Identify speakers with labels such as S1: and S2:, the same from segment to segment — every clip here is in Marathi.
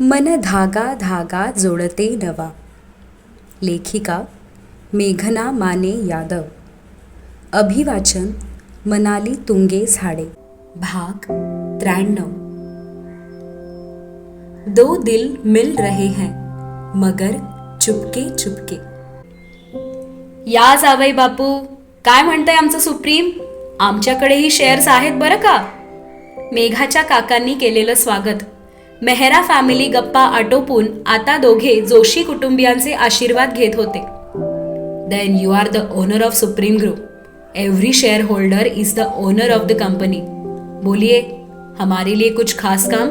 S1: मन धागा धागा जोडते नवा. लेखिका मेघना माने यादव. अभिवाचन मनाली तुंगे झाडे. भाग त्र्याण्णव. दो दिल मिल रहे हैं मगर चुपके चुपके.
S2: या जावई बापू काय म्हणताय आमचं सुप्रीम? आमच्याकडेही शेअर्स आहेत बरं का? मेघाच्या काकांनी केलेलं स्वागत. मेहरा फॅमिली गप्पा आटोपून आता दोघे जोशी कुटुंबियांचे आशीर्वाद घेत होते. Then you are the owner of Supreme Group every shareholder is the owner of the company बोलिए हमारे लिए कुछ खास काम?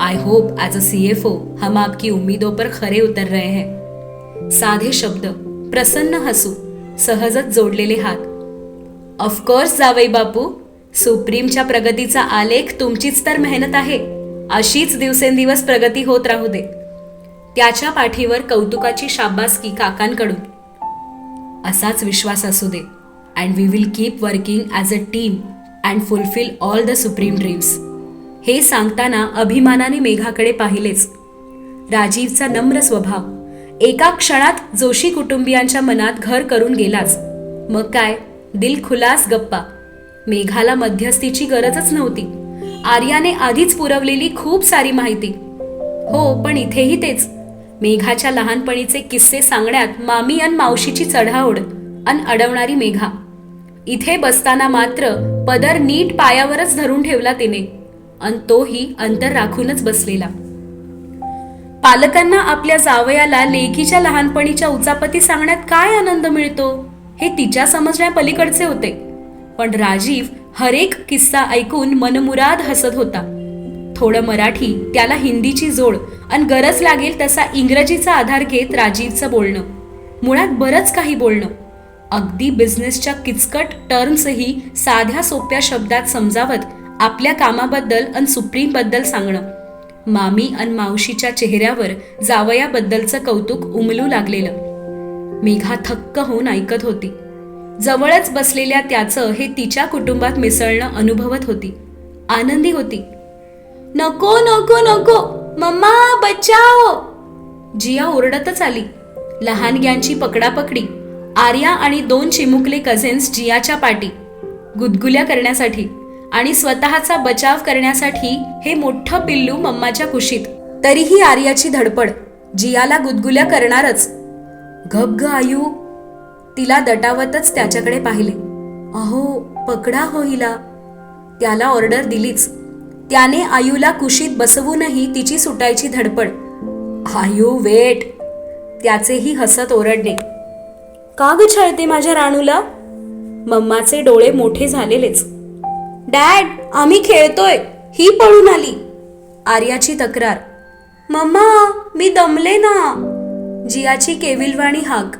S2: I hope as a C F O हम आपकी उम्मीदों पर खरे उतर रहे हैं. साधे शब्द प्रसन्न हसू सहजच जोडलेले हात. ऑफकोर्स जावई बापू सुप्रीमच्या प्रगतीचा आलेख तुमचीच तर मेहनत आहे. अशीच दिवसेंदिवस प्रगती होत राहू दे. त्याच्या पाठीवर कौतुकाची शाबासकी काकांकडून. असाच विश्वास असू दे and we will keep working as a team and fulfil all the Supreme dreams हे सांगताना अभिमानाने मेघाकडे पाहिलेच. राजीवचा नम्र स्वभाव. एका क्षणात जोशी कुटुंबियांच्या मनात घर करून गेलाच. मग काय? दिल खुलास गप्पा. मेघाला मध्यस्थीची गरजच नव्हती. आर्याने आधीच पुरवलेली खूप सारी माहिती. हो पण इथेही तेच. मेघाच्या लहानपणीचे किस्से सांगण्यात मामी अन मावशीची चढाओढ अन अडवणारी मेघा. इथे बसताना मात्र पदर नीट पायावरच धरून ठेवला तिने अन तोही अंतर राखूनच बसलेला. पालकांना आपल्या जावयाला लेकीच्या लहानपणीच्या उचापती सांगण्यात काय आनंद मिळतो हे तिच्या समजण्या पलीकडचे होते. पण राजीव हरेक किस्सा ऐकून मनमुराद हसत होता. थोडं मराठी त्याला हिंदीची जोड आणि गरज लागेल तसा इंग्रजीचा आधार घेत राजीवचं बोलणं. मुळात बरंच काही बोलणं. अगदी बिझनेसच्या किचकट टर्म्सही साध्या सोप्या शब्दात समजावत आपल्या कामाबद्दल आणि सुप्रीमबद्दल सांगणं. मामी अन मावशीच्या चेहऱ्यावर जावयाबद्दलचं कौतुक उमलू लागलेलं. मेघा थक्क होऊन ऐकत होती. जवळच बसलेल्या त्याचं हे तिच्या कुटुंबात मिसळणं अनुभवत होती. आनंदी होती. नको नको नको. मम्मा बचाओ. जिया ओरडतच आली. लहानग्यांची पकडापकडी. आर्या आणि दोन चिमुकले कझिन्स जियाच्या पाठी. गुदगुल्या करण्यासाठी आणि स्वतःचा बचाव करण्यासाठी हे मोठं पिल्लू मम्माच्या कुशीत. तरीही आर्याची धडपड. जियाला गुदगुल्या करणारच. गप ग आयू. तिला दटावतच त्याच्याकडे पाहिले. अहो पकडा हो हिला. त्याला ऑर्डर दिलीच. त्याने आयूला कुशीत बसवूनही तिची सुटायची धडपड. आयू वेट. त्याचेही हसत ओरडणे. का ग छळते माझ्या राणूला? मम्माचे डोळे मोठे झालेलेच. डॅड आम्ही खेळतोय. ही पळून आली. आर्याची तक्रार. मम्मा मी दमले ना. जियाची केविलवाणी हाक.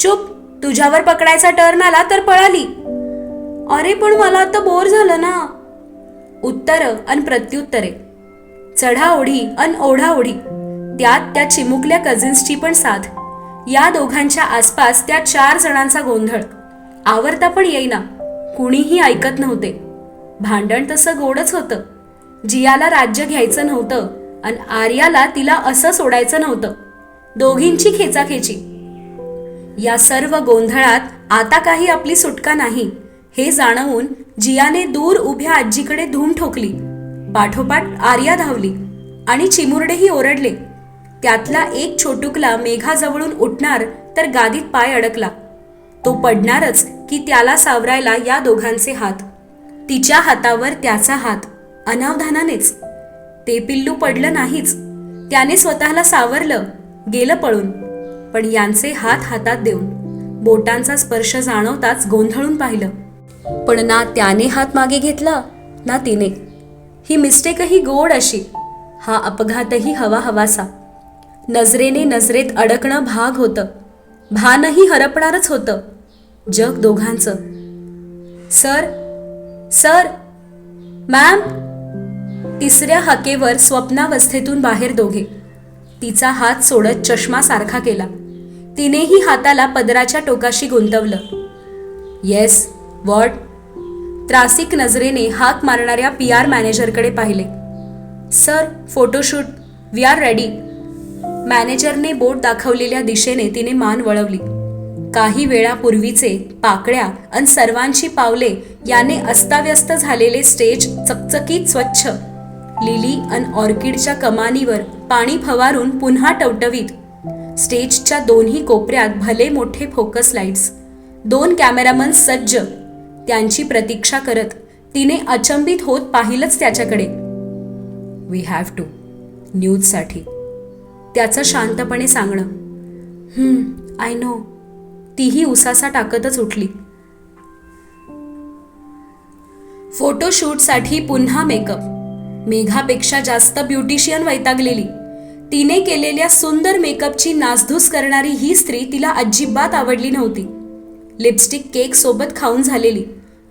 S2: चुप तुझ्यावर पकडायचा टर्न आला तर पळाली. अरे पण मला आता बोर झालं ना. उत्तर अन प्रत्युत्तरे. चढाओढी अन ओढाओढी. त्यात त्या चिमुकल्या कझिन्सची पण साथ या दोघांच्या आसपास त्या चार जणांचा गोंधळ. आवरता पण येईना. कुणीही ऐकत नव्हते. भांडण तसं गोडच होतं. जियाला राज्य घ्यायचं नव्हतं आणि आर्याला तिला असं सोडायचं नव्हतं. दोघींची खेचाखेची. या सर्व गोंधळात आता काही आपली सुटका नाही. हे जाणवून जियाने दूर उभ्या आजीकडे धूम ठोकली. पाठोपाठ आर्या धावली आणि चिमुरडेही ओरडले. त्यातला एक छोटुकला मेघाजवळून उठणार तर गादीत पाय अडकला. तो पडणारच की त्याला सावरायला या दोघांचे हात. तिच्या हातावर त्याचा हात अनावधानानेच. ते पिल्लू पडलं नाहीच. त्याने स्वतःला सावरलं गेलं पळून. पण यांचे हात हातात देऊन बोटांचा स्पर्श जाणवताच गोंधळून पाहिलं. पण ना त्याने हात मागे घेतला ना तिने. ही मिस्टेकही गोड अशी. हा अपघातही हवा हवासा. नजरेने नजरेत अडकणं भाग होतं. भानही हरपणारच होतं. जग दोघांचं. Sir sir ma'am. तिसऱ्या हाकेवर स्वप्नावस्थेतून बाहेर दोघे. तिचा हात सोडत चष्मासारखा केला. तिनेही हाताला पदराच्या टोकाशी गुंतवलं. येस वॉट त्रासिक नजरेने हाक मारणाऱ्या पी आर मॅनेजरकडे पाहिले. Sir photoshoot. We are ready. मॅनेजरने बोट दाखवलेल्या दिशेने तिने मान वळवली. काही वेळापूर्वीचे पाकळ्या अन सर्वांची पावले याने अस्ताव्यस्त झालेले स्टेज चकचकीत स्वच्छ. लिली अन ऑर्किडच्या कमानीवर पाणी फवारून पुन्हा टवटवीत. स्टेजच्या दोन्ही कोपऱ्यात भले मोठे फोकस लाईट्स दोन कॅमेरामन सज्ज त्यांची प्रतीक्षा करत तिने अचंबित होत पाहिलंच त्याच्याकडे. वी हॅव टू न्यूजसाठी. त्याचं शांतपणे सांगणं. आय नो तीही उसासा टाकतच उठली. फोटोशूटसाठी पुन्हा मेकअप मेघापेक्षा जास्त ब्युटिशियन वैतागलेली. तिने केलेल्या सुंदर मेकअपची नासधूस करणारी ही स्त्री तिला अजिबात आवडली नव्हती. लिपस्टिक केक सोबत खाऊन झालेली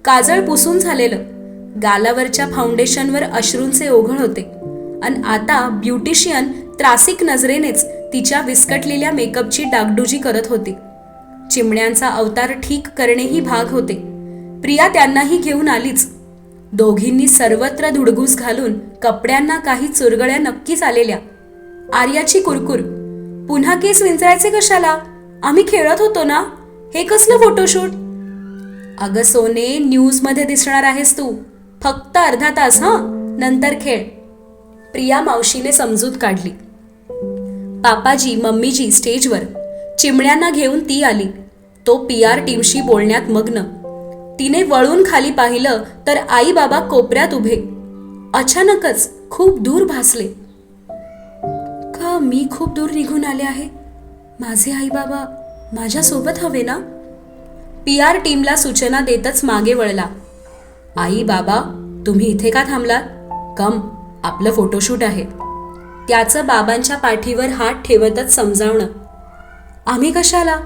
S2: काजळ पुसून झालेलं गालावरच्या फाउंडेशनवर अश्रूंचे ओघळ होते. आणि आता ब्युटिशियन त्रासिक नजरेनेच तिच्या विस्कटलेल्या मेकअपची डागडुजी करत होती. चिमण्यांचा अवतार ठीक करणेही भाग होते. प्रिया त्यांनाही घेऊन आलीच. दोघींनी सर्वत्र धुडगूस घालून कपड्यांना काही चुरगळ्या नक्कीच आलेल्या. आर्याची कुरकुर. पुन्हा केस विंचरायचे कशाला? आम्ही खेळत होतो ना? हे कसलं फोटोशूट अगं सोने न्यूजमध्ये दिसणार आहेस तू. फक्त अर्धा तास हां? नंतर खेळ. प्रिया मावशीने समजूत काढली. पापाजी मम्मीजी स्टेजवर चिमण्यांना घेऊन ती आली. तो पी आर टीमशी बोलण्यात मग्न. तिने वळून खाली पाहिलं तर आई बाबा कोपऱ्यात उभे. अचानकच खूप दूर भासले. का मी खूप दूर निघून आले आहे. माझे आई बाबा माझ्यासोबत हवे ना? पी आर टीमला सूचना देतच मागे वळला. आई बाबा तुम्ही इथे का थांबलात? कम आपलं फोटोशूट आहे. त्याचं बाबांच्या पाठीवर हात ठेवतच समजावणं. आम्ही कशाला?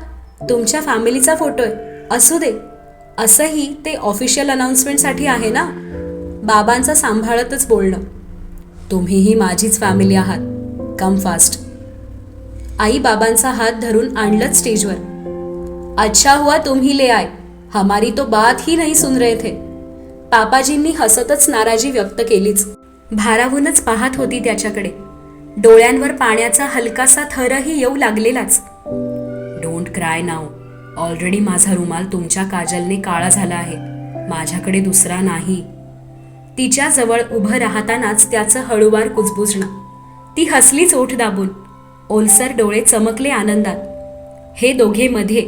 S2: तुमच्या फॅमिलीचा फोटो आहे असू दे. असंही ते ऑफिशियल अनाउन्समेंटसाठी आहे ना? बाबांचं सांभाळतच बोलणं. तुम्हीही माझीच फॅमिली आहात. कम फास्ट आई बाबांचा हात धरून आणलंच स्टेजवर. अच्छा हुआ तुम ही ले आय हमारी तो बात ही नाही सुन रहे थे. पापाजींनी हसतच नाराजी व्यक्त केलीच. भारावूनच पाहत होती त्याच्याकडे. डोळ्यांवर पाण्याचा हलकासा थरही येऊ लागलेलाच. डोंट क्राय नाव ऑलरेडी माझा रुमाल तुमच्या काजलने काळा झाला आहे. माझ्याकडे दुसरा नाही. तिच्या जवळ उभं राहतानाच त्याचं हळूवार कुजबुजणं. ती हसलीच ओठ दाबून. ओलसर डोळे चमकले आनंदात. हे दोघे मध्ये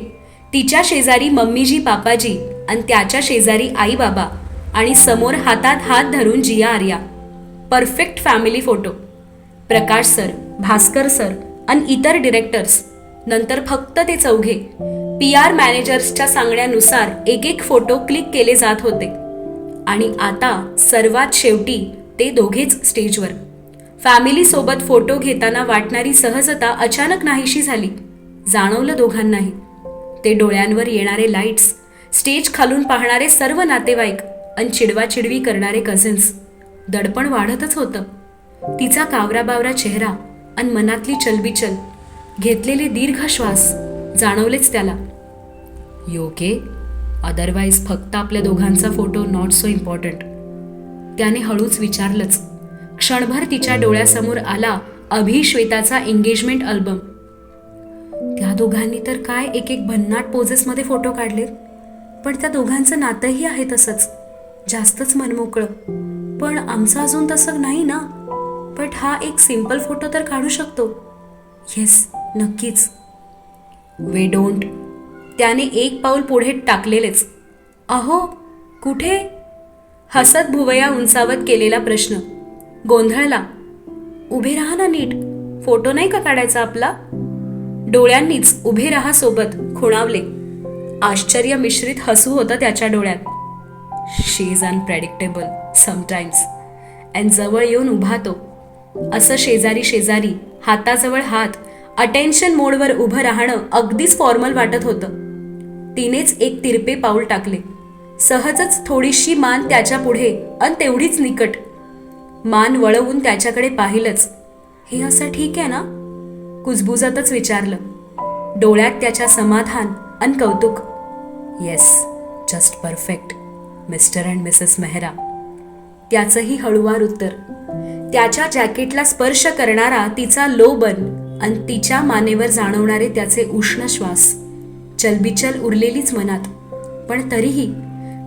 S2: तिच्या शेजारी मम्मीजी पापाजी आणि त्याच्या शेजारी आई बाबा आणि समोर हातात हात धरून Jiya Arya. Perfect family photo Prakash sir Bhaskar sir आणि इतर डिरेक्टर्स नंतर फक्त ते चौघे. पी आर मॅनेजर्सच्या सांगण्यानुसार एक एक फोटो क्लिक केले जात होते. आणि आता सर्वात शेवटी ते दोघेच स्टेजवर फॅमिलीसोबत फोटो घेताना वाटणारी सहजता अचानक नाहीशी झाली. जाणवलं दोघांनाही. ते डोळ्यांवर येणारे लाईट्स स्टेज खालून पाहणारे सर्व नातेवाईक आणि चिडवाचिडवी करणारे कझन्स दडपण वाढतच होतं. तिचा कावराबावरा चेहरा आणि मनातली चलबिचल घेतलेले दीर्घ श्वास जाणवलेच त्याला. योके अदरवाईज फक्त आपल्या दोघांचा फोटो नॉट सो इम्पॉर्टंट त्याने हळूच विचारलंच. क्षणभर तिच्या डोळ्यासमोर आला अभिश्वेताचा एंगेजमेंट अल्बम त्या दोघांनी तर काय एक एक भन्नाट पोजेसमध्ये फोटो काढले? पण त्या दोघांचं नातंही आहे तसंच. जास्तच मनमोकळं. पण आमचं अजून तसं नाही ना? बट हा एक सिंपल फोटो तर काढू शकतो. येस नक्कीच. वे डोंट त्याने एक पाऊल पुढे टाकलेलेच. अहो कुठे? हसत भुवया उंचावत केलेला प्रश्न. गोंधळला. उभे राहा ना नीट. फोटो नाही का काढायचा आपला? डोळ्यांनीच उभे राहा सोबत खुणावले. आश्चर्य मिश्रित हसू होतं त्याच्या डोळ्यात. She is unpredictable sometimes and जवळ येऊन उभा तो. असं शेजारी शेजारी हाताजवळ हात अटेन्शन मोडवर उभं राहणं अगदीच फॉर्मल वाटत होतं. तिनेच एक तिरपे पाऊल टाकले. सहजच थोडीशी मान त्याच्या पुढे अन तेवढीच निकट. मान वळवून त्याच्याकडे पाहिलंच. हे असं ठीक आहे ना? कुजबुजातच विचारलं. डोळ्यात त्याच्या समाधान अन कौतुक. Yes just perfect Mr and Mrs Mehra. त्याचंही हळुवार उत्तर. त्याच्या जॅकेटला स्पर्श करणारा तिचा लोबन आणि तिच्या मानेवर जाणवणारे त्याचे उष्ण श्वास. चलबिचल उरलेलीच मनात. पण तरीही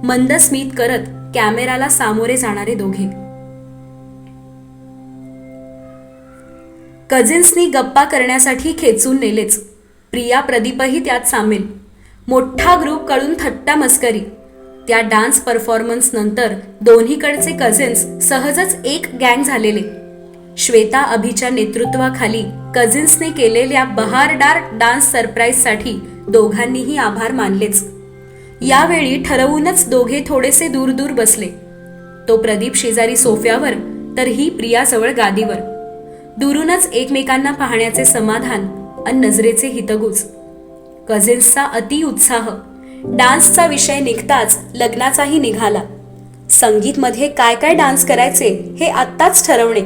S2: मंद स्मित करत कॅमेराला सामोरे जाणारे दोघे. कझिन्सनी गप्पा करण्यासाठी खेचून नेलेच. प्रिया प्रदीपही त्यात सामील. मोठा ग्रुप कळून थट्टा मस्करी. त्या डान्स परफॉर्मन्स नंतर दोन्हीकडचे कझिन्स सहजच एक गँग झालेले. श्वेता अभिच्या नेतृत्वाखाली कझिन्सने केलेल्या बहारदार डान्स सरप्राईजसाठी दोघांनीही आभार मानलेच. यावेळी ठरवूनच दोघे थोडेसे दूर दूर बसले. तो प्रदीप शेजारी सोफ्यावर तर ही प्रियाजवळ गादीवर. दुरूनच एकमेकांना पाहण्याचे समाधान आणि नजरेचे हितगुज. कझिन्सचा अति उत्साह. डान्सचा विषय निघताच लग्नाचाही निघाला. संगीतमध्ये काय काय डान्स करायचे हे आत्ताच ठरवणे.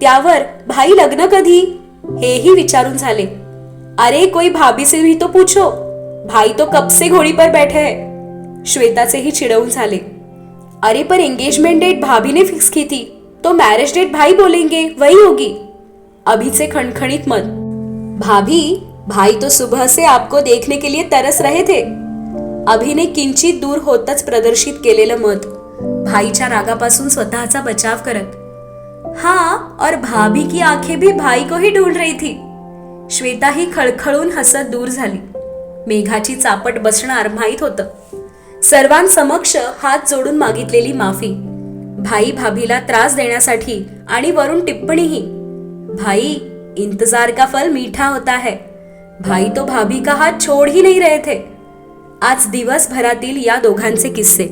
S2: त्यावर भाई लग्न कधी? हेही विचारून झाले. अरे कोई भाभी से भी तो पूछो. भाई तो कब से घोड़ी पर बैठे? है श्वेताचेही चिडवून झाले. अरे पर एंगेजमेंट डेट भाभीने फिक्स की थी तो मैरिज डेट भाई बोलेंगे वही होगी। अभिचे खणखणीत मत भाभी भाई तो सुबह से आपको देखने के लिए तरस रहे थे। अभिने किंचित दूर होतच प्रदर्शित केलेलं मत। भाईच्या रागापासून स्वतःचा बचाव करत। हाँ और भाभी की आंखें भी भाई को ही ढूंढ रही थी। श्वेता ही खळखळून हसत दूर झाली। मेघाची चापट बसणार माहीत होतं। सर्वांसमक्ष हात जोडून मागितलेली माफी। भाई भाभीला त्रास देण्यासाठी आणि वरून टिप्पणीही. भाई इंतजार का फल मीठा होता है? भाई तो भाभी का हात छोड़ ही नहीं रहे थे. आज दिवसभरातील या दोघांचे किस्से.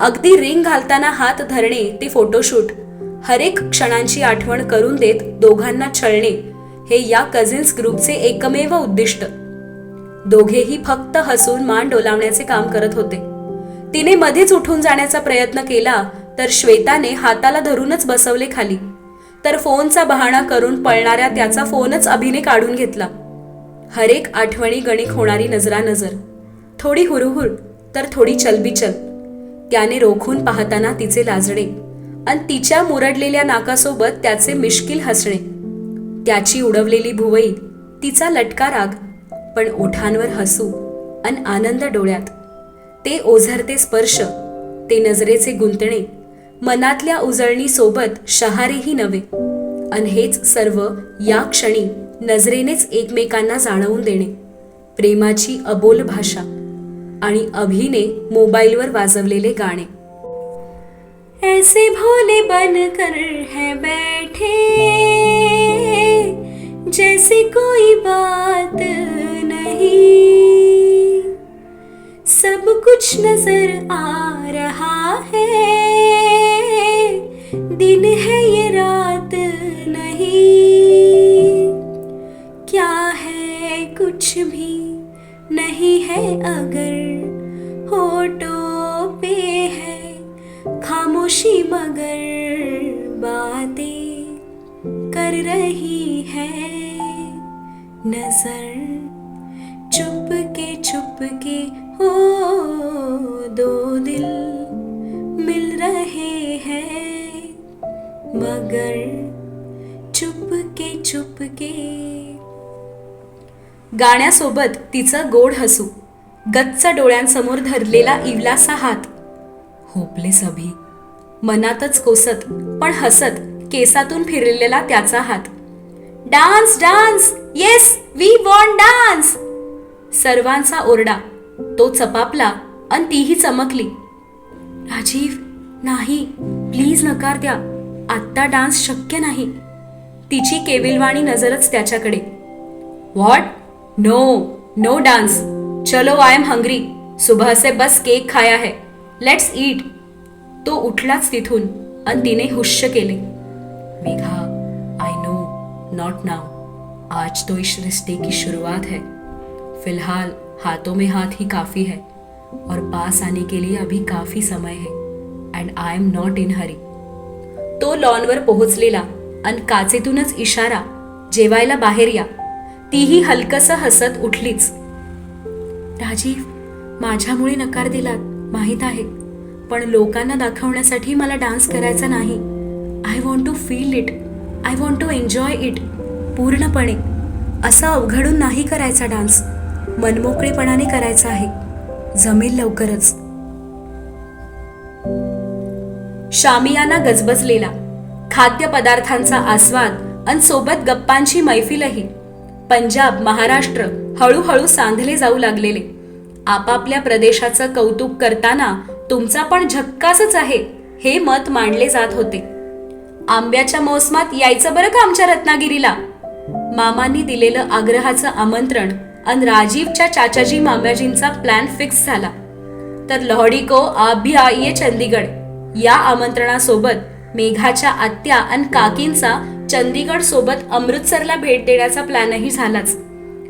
S2: अगदी रिंग घालताना हात धरणे ते फोटोशूट. हरेक क्षणांची आठवण करून देत दोघांना छळणे हे या कझिन्स ग्रुपचे एकमेव उद्दिष्ट. दोघेही फक्त हसून मान डोलावण्याचे काम करत होते. तिने मध्येच उठून जाण्याचा प्रयत्न केला तर श्वेताने हाताला धरूनच बसवले खाली. तर फोनचा बहाणा करून पळणाऱ्या त्याचा फोनच अभिने काढून घेतला. हरेक आठवणी गणिक होणारी नजरा नजर थोडी हुरहुर तर थोडी चलबिचल. त्याने रोखून पाहताना तिचे लाजणे आणि तिच्या मुरडलेल्या नाकासोबत त्याचे मिश्किल हसणे. त्याची उडवलेली भुवई तिचा लटका राग पण ओठांवर हसू आणि आनंद डोळ्यात. ते ओझरते स्पर्श ते नजरेचे गुंतणे मनातल्या उजळणीसोबत शहारेही नव्हे. अन हेच सर्व या क्षणी नजरेनेच एकमेकांना जाणवून देणे. प्रेमाची अबोल भाषा आणि अभिने मोबाईलवर वाजवलेले गाणे. ऐसे भोले बन कर है बैठे जैसे कोई बात नहीं। सब कुछ नज़र आ रहा है। दिन है ये, रात नहीं। क्या है कुछ भी नहीं है अगर होठों पे है खामोशी मगर बातें कर रही है। नज़र चुप के चुप के ओ दो दिल मिल रहे हैं मगर चुप के चुप के गाण्यासोबत तिचं गोड हसू गच्च डोळ्यांसमोर धरलेला इवलासा हात. होपले सभी मनातच कोसत पण हसत केसातून फिरलेला त्याचा हात. Dance dance yes we want dance. सर्वांचा ओरडा तो चपापला आणि तीही चमकली. राजीव नाही प्लीज नकार द्या. आत्ता डान्स शक्य नाही. तिची केविलवाणी नजरच त्याच्याकडे. व्हॉट नो नो डान्स चलो आय एम हंग्री सुबह से बस केक खाया है लेट्स ईट तो उठलाच तिथून आणि तिने हुश्य केले. मेघा आई नो नॉट नाउ आज तो इस रिश्ते की शुरुआत है. फिलहाल हाथों में हाथ ही काफी है और पास आने के लिए अभी काफी समय है। And I am not in hurry तो लॉनवर पोहोचलेला अन काचेतूनच इशारा जेवायला बाहेर या. तीही हलकस हसत उठलीच. राजीव माझ्यामुळे नकार दिलात माहीत आहे. पण लोकांना दाखवण्यासाठी मला डान्स करायचा नाही. I want to feel it I want to enjoy it पूर्णपणे. असा अवघडून नाही करायचा डान्स. मनमोकळेपणाने करायचा आहे. जमेल लवकरच. शामियाना गजबजलेला. खाद्यपदार्थांचा आस्वाद आणि सोबत गप्पांची मैफिलही. पंजाब महाराष्ट्र हळूहळू सांधले जाऊ लागलेले. आपापल्या प्रदेशाचं कौतुक करताना तुमचा पण झक्कासच आहे हे मत मांडले जात होते. आंब्याच्या मोसमात यायचं बरं का आमच्या रत्नागिरीला? मामांनी दिलेलं आग्रहाचं आमंत्रण आणि राजीवच्या चाचाजी मामाजींचा प्लॅन फिक्स झाला. तर लहडी को आप भी चंदीगड. या आमंत्रणासोबत मेघाच्या आत्या आणि काकींचा चंदीगड सोबत अमृतसरला भेट देण्याचा प्लॅनही झालाच.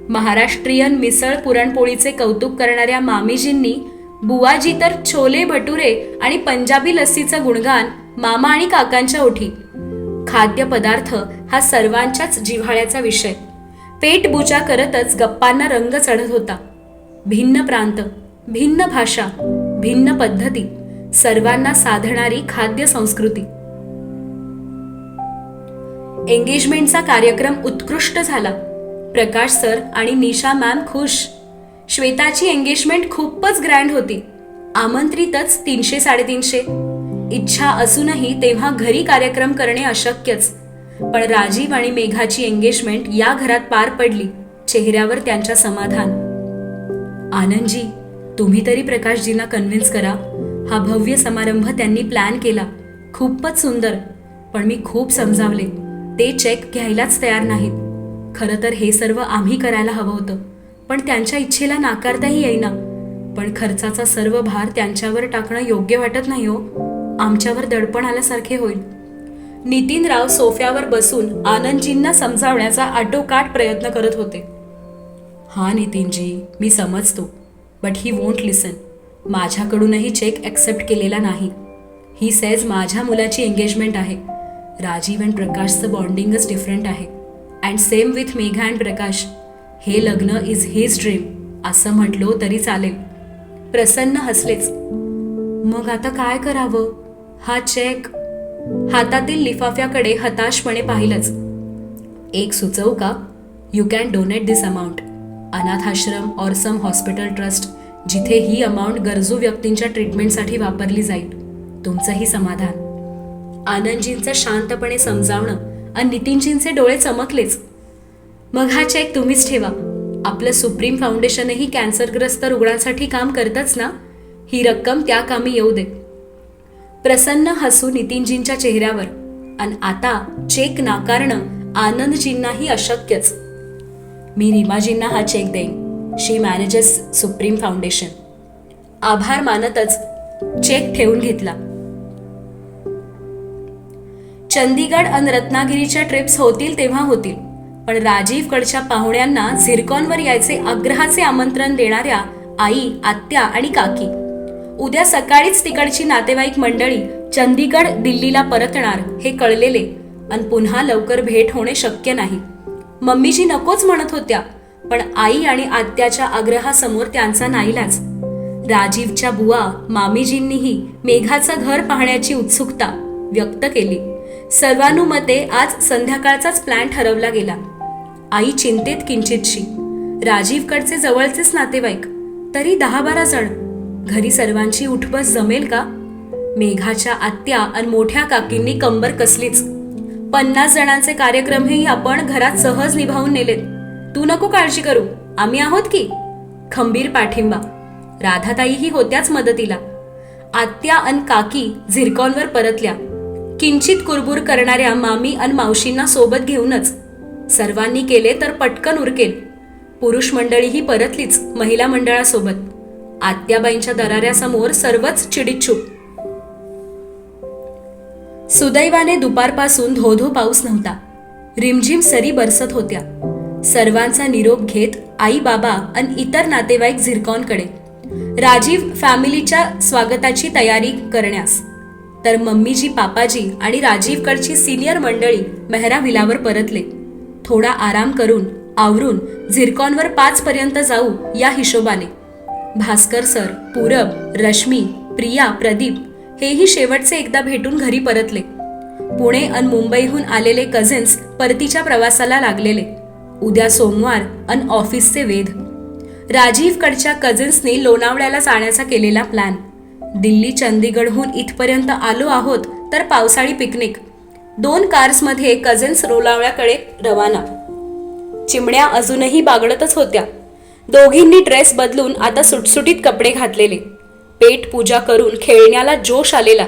S2: महाराष्ट्रीयन मिसळ पुरणपोळीचे कौतुक करणाऱ्या मामीजींनी बुवाजी तर छोले भटुरे आणि पंजाबी लस्सीचं गुणगान मामा आणि काकांच्या ओठी. खाद्यपदार्थ हा सर्वांच्याच जिव्हाळ्याचा विषय. पेटबुचा करतच गप्पांना रंग चढत होता. भिन्न प्रांत भिन्न भाषा भिन्न पद्धती सर्वांना साधणारी खाद्य संस्कृती. एंगेजमेंटचा कार्यक्रम उत्कृष्ट झाला. प्रकाश सर आणि निशा मॅम खुश. श्वेताची एंगेजमेंट खूपच ग्रँड होती. आमंत्रितच तीनशे साडेतीनशे. इच्छा असूनही तेव्हा घरी कार्यक्रम करणे अशक्यच. पण राजीव आणि मेघाची एंगेजमेंट या घरात पार पडली चेहऱ्यावर त्यांच्या समाधान. आनंदजी तुम्ही तरी प्रकाशजींना कन्व्हिन्स करा. हा भव्य समारंभ त्यांनी प्लॅन केला. खूपच सुंदर. पण मी खूप समजावले. ते चेक घ्यायलाच तयार नाहीत. खरं तर हे सर्व आम्ही करायला हवं होतं. पण त्यांच्या इच्छेला नाकारताही येईना. पण खर्चाचा सर्व भार त्यांच्यावर टाकणं योग्य वाटत नाही हो. आमच्यावर दडपण आल्यासारखे होईल. नितीनराव सोफ्यावर बसून आनंदजींना समजावण्याचा आटोकाट प्रयत्न करत होते. हा नितीनजी मी समजतो बट ही वोंट लिसन माझ्याकडूनही चेक ॲक्सेप्ट केलेला नाही. ही सेज माझ्या मुलाची एंगेजमेंट आहे. राजीव अँड प्रकाशचं बॉन्डिंगच डिफरंट आहे. And same with Megha and Prakash. हे लग्न इज हिज ड्रीम असं म्हटलो तरी चालेल. प्रसन्न हसलेच. मग आता काय करावं? हा चेक हातातील लिफाफ्याकडे हताशपणे पाहिलंच. एक सुचवू का? You can donate this amount अनाथाश्रम or some hospital trust जिथे ही अमाऊंट गरजू व्यक्तींच्या ट्रीटमेंटसाठी वापरली जाईल. तुमचंही समाधान. आनंदजींचं शांतपणे समजावणं आणि नितीनजींचे डोळे चमकलेच. मग हा चेक तुम्हीच ठेवा. आपलं सुप्रीम फाउंडेशनही कॅन्सरग्रस्त रुग्णांसाठी काम करतच ना? ही रक्कम त्या कामी येऊ दे. प्रसन्न हसू नितीनजींच्या चेहऱ्यावर. आणि आता चेक नाकारणं आनंदजींनाही अशक्यच. मी रीमाजींना हा चेक देईन. शी मॅनेजेस सुप्रीम फाउंडेशन आभार मानतच चेक ठेवून घेतला. चंदीगड आणि रत्नागिरीच्या ट्रिप्स होतील तेव्हा होतील. पण राजीवकडच्या पाहुण्यांना झिरकॉनवर यायचे आग्रहाचे आमंत्रण देणाऱ्या आई आत्या आणि काकी. उद्या सकाळीच तिकडची नातेवाईक मंडळी चंदीगड दिल्लीला परतणार हे कळलेले. आणि पुन्हा लवकर भेट होणे शक्य नाही. मम्मीजी नकोच म्हणत होत्या पण आई आणि आत्याच्या आग्रहासमोर त्यांचा नाईलाज. राजीवच्या बुवा मामीजींनीही मेघाचं घर पाहण्याची उत्सुकता व्यक्त केली. सर्वानुमते आज संध्याकाळचाच प्लॅन ठरवला गेला. आई चिंतेत किंचितशी. राजीवकडचे जवळचेच नातेवाईक. तरी दहा बारा जण. घरी सर्वांची उठबस जमेल का? मेघाच्या आत्या आणि मोठ्या काकींनी कंबर कसलीच. पन्नास जणांचे कार्यक्रमही आपण घरात सहज निभावून नेलेत. तू नको काळजी करू. आम्ही आहोत की? खंबीर पाठिंबा. राधाताईही होत्याच मदतीला. आत्या अन काकी झिरकॉनवर परतल्या. किंचित कुरबुर करणाऱ्या मामी अन मावशींना सोबत घेऊनच. सर्वांनी केले तर पटकन उरकेल. पुरुष मंडळीही परतलीच महिला मंडळासोबत. आत्याबाईंच्या दराऱ्यासमोर सर्वच चिडीचूप. सुदैवाने दुपारपासून धोधो पाऊस नव्हता. रिमझिम सरी बरसत होत्या. सर्वांचा निरोप घेत आई बाबा आणि इतर नातेवाईक झिरकॉनकडे. राजीव फॅमिलीच्या स्वागताची तयारी करण्यास. तर मम्मीजी पापाजी आणि राजीवकडची सिनियर मंडळी मेहरा विलावर परतले. थोडा आराम करून आवरून झिरकॉनवर पाचपर्यंत जाऊ या हिशोबाने. भास्कर सर पूरब रश्मी प्रिया प्रदीप हेही शेवटचे एकदा भेटून घरी परतले. पुणे अन मुंबईहून आलेले कझिन्स परतीच्या प्रवासाला लागलेले. उद्या सोमवार अन ऑफिसचे वेध. राजीवकडच्या कझिन्सनी लोणावळ्याला जाण्याचा केलेला प्लॅन दिल्ली चंदीगडहून इथपर्यंत आलो आहोत तर पावसाळी पिकनिक दोन कार्समध्ये कझिन्स लोणावळ्याकडे रवाना. चिमण्या अजूनही बागडतच होत्या. दोघींनी ड्रेस बदलून आता सुटसुटीत कपडे घातलेले. पेट पूजा करून खेळण्याला जोश आलेला.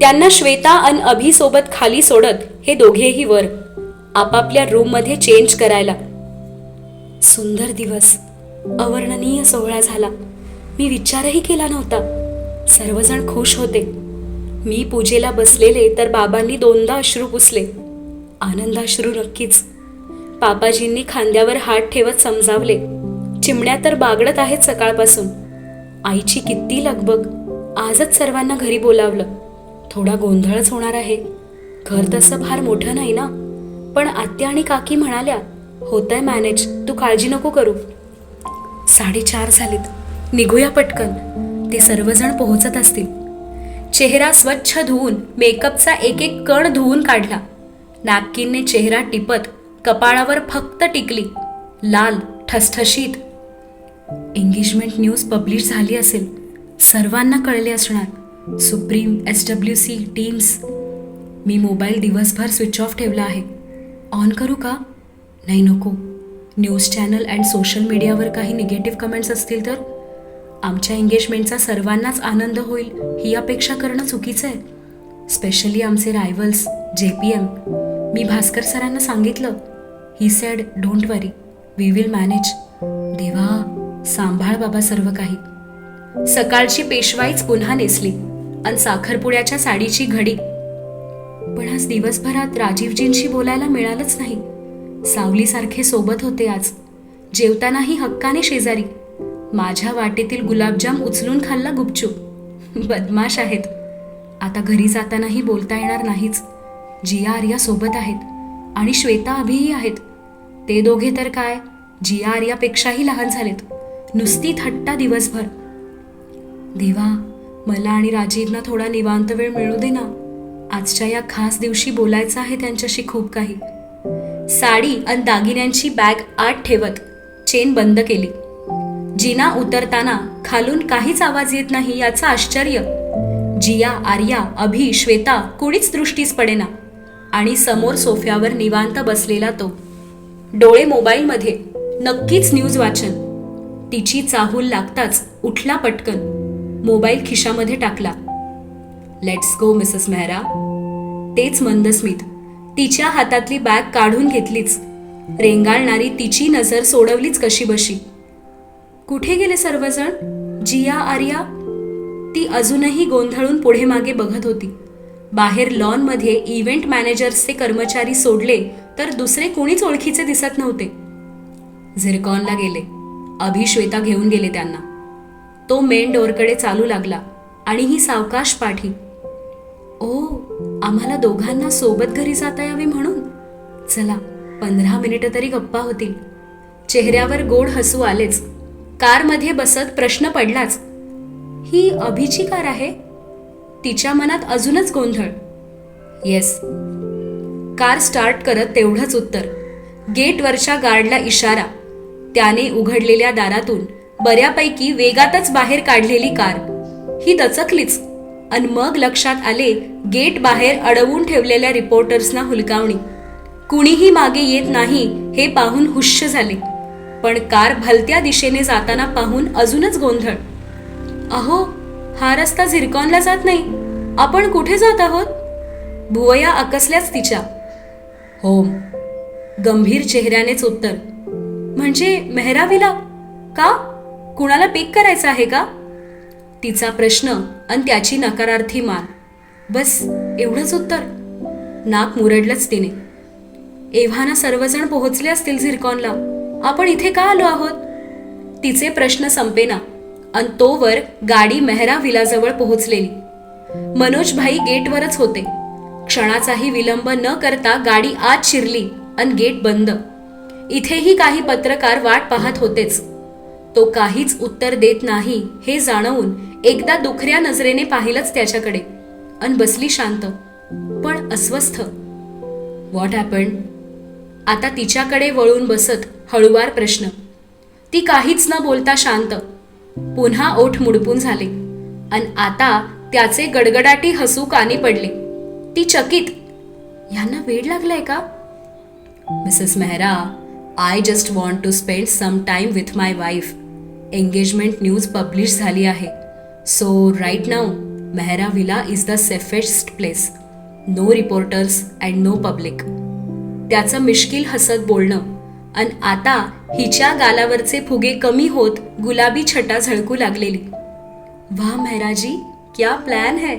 S2: त्यांना श्वेता अन अभि सोबत खाली सोडत हे दोघेही वर आपापल्या रूममध्ये चेंज करायला. सुंदर दिवस. अवर्णनीय सोहळा झाला. मी विचारही केला नव्हता. सर्वजण खुश होते. मी पूजेला बसलेले तर बाबांनी दोनदा अश्रू पुसले. आनंदाश्रू नक्कीच. पापाजींनी खांद्यावर हात ठेवत समजावले. चिमण्या तर बागडत आहेत सकाळपासून. आईची किती लगबग. आजच सर्वांना घरी बोलावलं. थोडा गोंधळच होणार आहे. घर तसं फार मोठं नाही ना? पण आत्या आणि काकी म्हणाल्या होतंय मॅनेज तू काळजी नको करू. साडेचार झालीत. निघूया पटकन. ते सर्वजण पोहोचत असतील. चेहरा स्वच्छ धुवून मेकअपचा एक एक कण धुवून काढला. नॅपकिनने चेहरा टिपत कपाळावर फक्त टिकली. लाल ठसठशीत. एंगेजमेंट न्यूज पब्लिश झाली असेल सर्वांना कळले असणार. Supreme S W C teams मी मोबाईल दिवसभर स्विच ऑफ ठेवला आहे. ऑन करू का? नाही नको. न्यूज चॅनल अँड सोशल मीडियावर काही निगेटिव्ह कमेंट्स असतील तर? आमच्या एंगेजमेंटचा सर्वांनाच आनंद होईल ही अपेक्षा करणं चुकीचं आहे. स्पेशली आमचे रायव्हल्स जे पी एम मी भास्कर सरांना सांगितलं. He said don't worry we will manage देवा सांभाळ बाबा सर्व काही. सकाळची पेशवाईच पुन्हा नेसली आणि साखरपुड्याच्या साडीची घडी. पण आज दिवसभरात राजीवजींशी बोलायला मिळालंच नाही. सावलीसारखे सोबत होते आज. जेवतानाही हक्काने शेजारी. माझ्या वाटेतील गुलाबजाम उचलून खाल्ला गुपचूप. बदमाश आहेत. आता घरी जातानाही बोलता येणार नाहीच. जिया आर्या सोबत आहेत आणि श्वेता अभिही आहेत. ते दोघे तर काय? जिया आर्यापेक्षाही लहान झालेत. नुसती थट्टा दिवसभर. देवा मला आणि राजीवना थोडा निवांत वेळ मिळू दे ना. आजच्या या खास दिवशी बोलायचं आहे त्यांच्याशी खूप काही. साडी आणि दागिन्यांची बॅग आत ठेवत चेन बंद केली. जिना उतरताना खालून काहीच आवाज येत नाही याचं आश्चर्य. जिया आर्या अभि श्वेता कुणीच दृष्टीस पडेना आणि समोर सोफ्यावर निवांत बसलेला तो. डोळे मोबाईलमध्ये नक्कीच न्यूज वाचन. तिची चाहूल लागताच उठला पटकन. मोबाईल खिशामध्ये टाकला. लेट्स गो मिसेस मेहरा तेच मंदस्मित तिच्या हातातली बॅग काढून घेतलीच. रेंगाळणारी तिची नजर सोडवलीच कशी बशी. कुठे गेले सर्वजण? जिया आर्या? ती अजूनही गोंधळून पुढे मागे बघत होती. बाहेर लॉनमध्ये इव्हेंट मॅनेजर्सचे कर्मचारी सोडले तर दुसरे कोणीच ओळखीचे दिसत नव्हते. झिरकॉनला गेले. अभिश्वेता घेऊन गेले त्यांना. तो मेन डोअरकडे चालू लागला आणि ही सावकाश पाठी. ओ आम्हाला दोघांना सोबत घरी जाता यावे म्हणून? चला पंधरा मिनिटं तरी गप्पा होतील. चेहऱ्यावर गोड हसू आलेच. कारमध्ये बसत प्रश्न पडलाच. ही अभिची कार आहे? तिच्या मनात अजूनच गोंधळ. येस. कार स्टार्ट करत तेवढंच उत्तर. गेटवरच्या गार्डला इशारा. त्याने उघडलेल्या दारातून बऱ्यापैकी वेगातच बाहेर काढलेली कार. ही दचकलीच. अन मग लक्षात आले गेट बाहेर अडवून ठेवलेल्या रिपोर्टर्सना हुलकावणी. कुणीही मागे येत नाही हे पाहून हुश्य झाले. पण कार भलत्या दिशेने जाताना पाहून अजूनच गोंधळ. अहो हा रस्ता झिरकॉनला जात नाही. आपण कुठे जात आहोत? भुवया आकसल्याच तिच्या. होम गंभीर चेहऱ्यानेच उत्तर. म्हणजे मेहरावीला? का? कुणाला पिक करायचं आहे का? तिचा प्रश्न आणि त्याची नकारार्थी मान बस एवढंच उत्तर. नाक मुरडलंच तिने. एव्हाना सर्वजण पोहोचले असतील झिरकॉनला. आपण इथे का आलो आहोत? तिचे प्रश्न संपेना. अन तोवर गाडी मेहरा विलाजवळ पोहोचलेली. मनोज भाई गेटवरच होते. क्षणाचाही विलंब न करता गाडी आत शिरली अन गेट बंद. इथेही काही पत्रकार वाट पाहत होतेच. तो काहीच उत्तर देत नाही हे जाणवून एकदा दुखऱ्या नजरेने पाहिलंच त्याच्याकडे. अन बसली शांत पण अस्वस्थ. व्हॉट हॅपन आता तिच्याकडे वळून बसत हळुवार प्रश्न. ती काहीच न बोलता शांत. पुन्हा ओठ मुडपून झाले. अन आता त्याचे गडगडाटी हसू कानी पडले. ती चकित यांना वेळ लागलाय का? Mrs Mehra I just want to spend some time with my wife engagement news publish झाली आहे. So right now Mehra Villa is the safest place no reporters and no public त्याचं मिश्किल हसत बोलणं. अन आता हिच्या गालावरचे फुगे कमी होत गुलाबी छटा झळकू लागलेली. वा मेहराजी क्या प्लॅन है?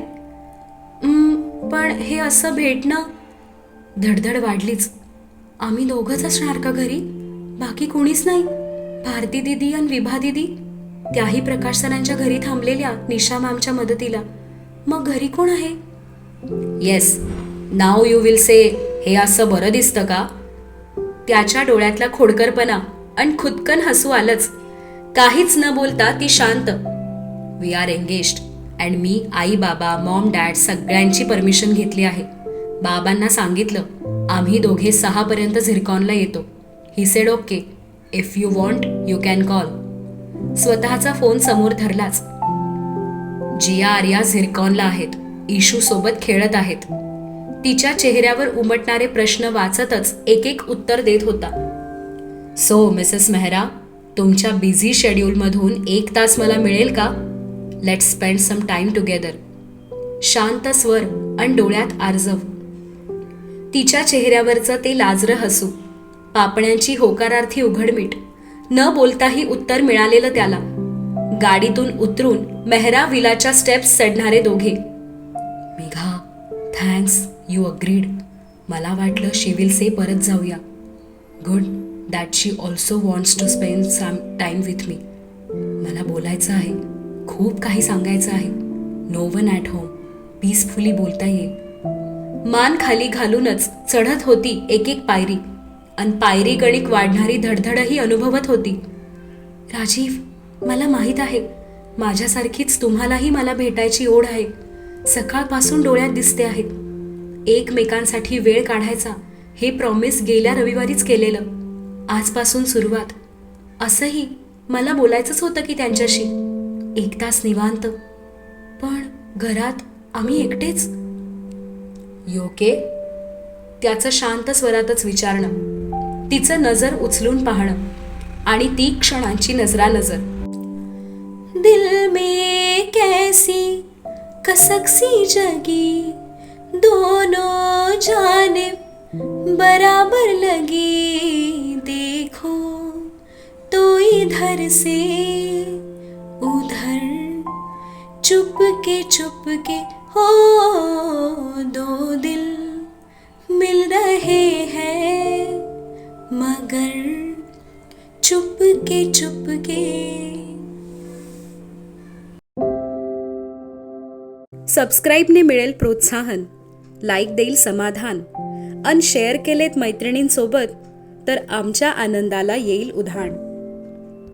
S2: पण हे असं भेटणं? धडधड वाढलीच. आम्ही दोघंच असणार का घरी? बाकी कोणीच नाही. भारती दिदी आणि विभा दिदी. त्याही प्रकाश सरांच्या घरी थांबलेल्या निशा मॅमच्या मदतीला. मग घरी कोण आहे? Yes now you will say हे असं बरं दिसतं का? त्याच्या डोळ्यातला खोडकरपणा आणि खुदकन हसू आलंच. काहीच न बोलता ती शांत. वी आर एंगेज्ड अँड मी आई बाबा मॉम डॅड सगळ्यांची परमिशन घेतली आहे. बाबांना सांगितलं. आम्ही दोघे सहापर्यंत झिरकॉनला येतो. He said okay if you want you can call स्वतःचा फोन समोर धरलाच. जिया आर्या झिरकॉनला आहेत. इशू सोबत खेळत आहेत. तिच्या चेहऱ्यावर उमटणारे प्रश्न वाचतच एक एक उत्तर देत होता. सो मिसेस मेहरा तुमच्या बिझी शेड्यूलमधून एक तास मला मिळेल का? Let spend some time together शांत स्वर आणि डोळ्यात आर्जव. तिच्या चेहऱ्यावरचं ते लाजरं हसू. पापण्यांची होकारार्थी उघडमीट न बोलताही उत्तर मिळालेलं त्याला. गाडीतून उतरून मेहरा विलाच्या स्टेप्स चढणारे दोघे. मेघा थँक्स यू अग्रीड मला वाटलं शी विल से परत जाऊया. Good that she also wants to spend some time with me मला बोलायचं आहे. खूप काही सांगायचं आहे. No one at home peacefully बोलता येईल. मान खाली घालूनच चढत होती एक एक पायरी. अन पायरी गणिक वाढणारी धडधडही अनुभवत होती. राजीव मला माहीत आहे. माझ्यासारखीच तुम्हालाही मला भेटायची ओढ आहे. सकाळपासून डोळ्यात दिसते आहे एकमेकांसाठी वेळ काढायचा हे प्रॉमिस गेल्या रविवारीच केलेलं. आजपासून सुरुवात. असंही मला बोलायचंच होतं की त्यांच्याशी. एक तास निवांत. पण घरात आम्ही एकटेच. योके त्याचं शांत स्वरातच विचारणं तिचं नजर उचलून पाहणं आणि ती क्षणांची नजरा नजर दिल में कैसी कसक सी जगी दोनों जानिब बराबर लगी देखो तो इधर से उधर चुपके चुपके हो दो दिल मिल रहे हैं मगर चुप के चुप के सबस्क्राईबने मिळेल प्रोत्साहन लाईक देईल समाधान अन शेअर केलेत मैत्रिणींसोबत तर आमच्या आनंदाला येईल उधाण.